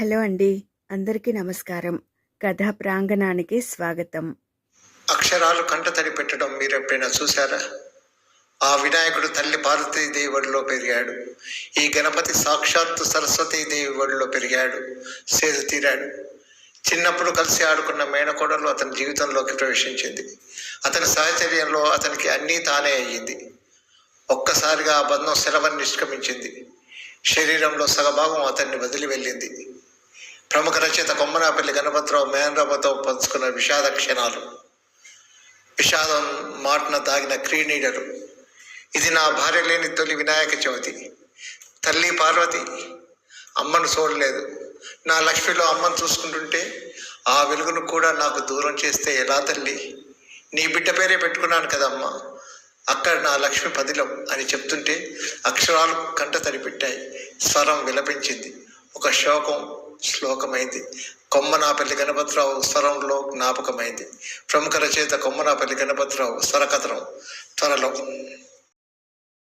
Hello అండి. అందరికీ నమస్కారం. కథా ప్రాంగణానికి స్వాగతం. అక్షరాలు కంటతడి పెట్టడం మీరు ఎప్పుడైనా చూశారా? ఆ వినాయకుడు తల్లి పార్వతీదేవి ఒడిలో పెరిగాడు. ఈ గణపతి సాక్షాత్తు సరస్వతీదేవి ఒడిలో పెరిగాడు. సేదు తీరాడు. చిన్నప్పుడు కలిసి ఆడుకున్న మేనకోడలు అతని జీవితంలోకి ప్రవేశించింది. అతని సాహచర్యంలో అతనికి అన్నీ తానే అయ్యింది. ఒక్కసారిగా ఆ బంధం సెలవని నిష్క్రమించింది. శరీరంలో సగభాగం అతన్ని వదిలి వెళ్ళింది. ప్రముఖ రచయిత కొమ్మనాపల్లి గణపతిరావు మేనరావుతో పంచుకున్న విషాద క్షణాలు. విషాదం మాటన దాగిన క్రీనీడలు ఇది నా భార్య లేని తొలి వినాయక చవితి. తల్లి పార్వతి అమ్మను చూడలేదు. నా లక్ష్మిలో అమ్మను చూసుకుంటుంటే ఆ వెలుగును కూడా నాకు దూరం చేస్తే ఎలా తల్లి? నీ బిడ్డ పేరే పెట్టుకున్నాను కదమ్మా. అక్కడ నా లక్ష్మి పదిలం అని చెప్తుంటే అక్షరాలు కంట తడిపెట్టాయి. స్వరం విలపించింది. ఒక శోకం శ్లోకమైంది. కొమ్మనాపల్లి గణపతిరావు స్వరంలో జ్ఞాపకమైంది. ప్రముఖ రచయిత కొమ్మనాపల్లి గణపతిరావు స్వరకథనం. త్వరలో.